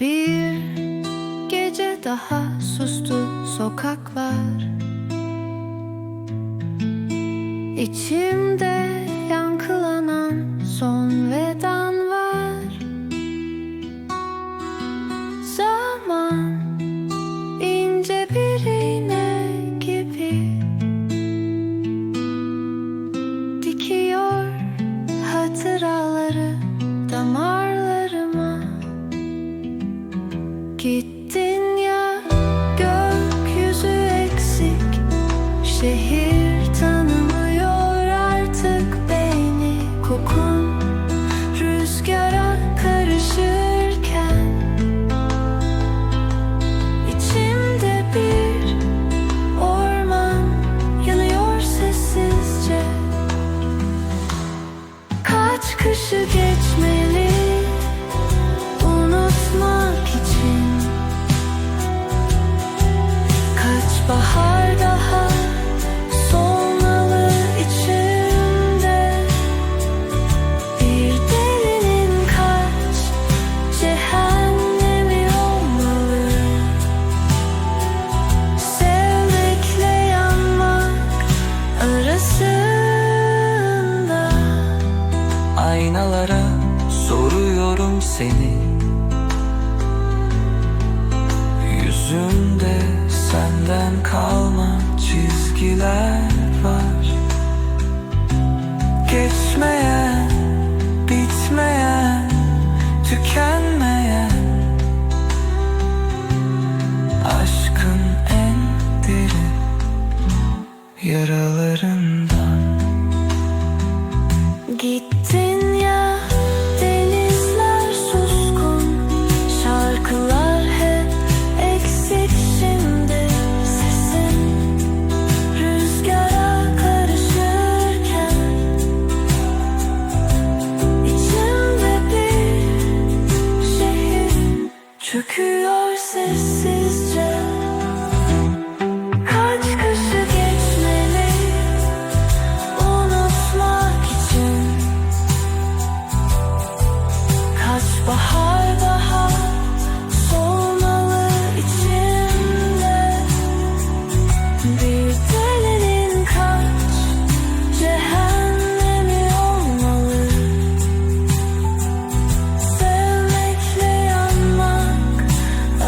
Bir gece daha sustu sokaklar. İçimde yankılı keep seni. Yüzünde senden kalma çizgiler var. Geçmeyen, bitmeyen, tükenmeyen. Aşkın en derin yaraların Bahar bahar solmalı içimde. Bir delirin kaç cehennemi olmalı? Sevmekle yanmak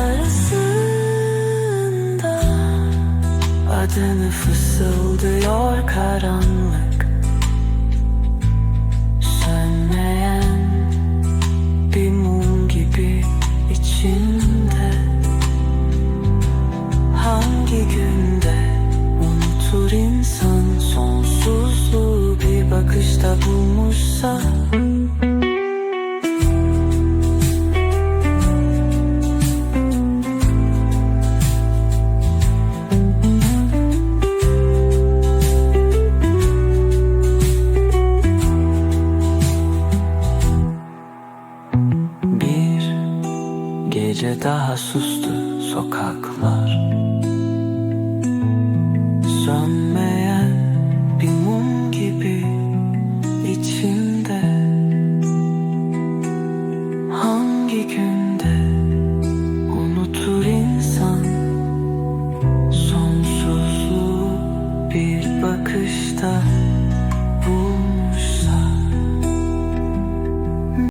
arasında. Adını fısıldıyor karanlık. Sönmeyen been gece daha sustu sokaklar. Sönmeyen bir mum gibi içimde Hangi günde unutur insan Sonsuzluğu bir bakışta?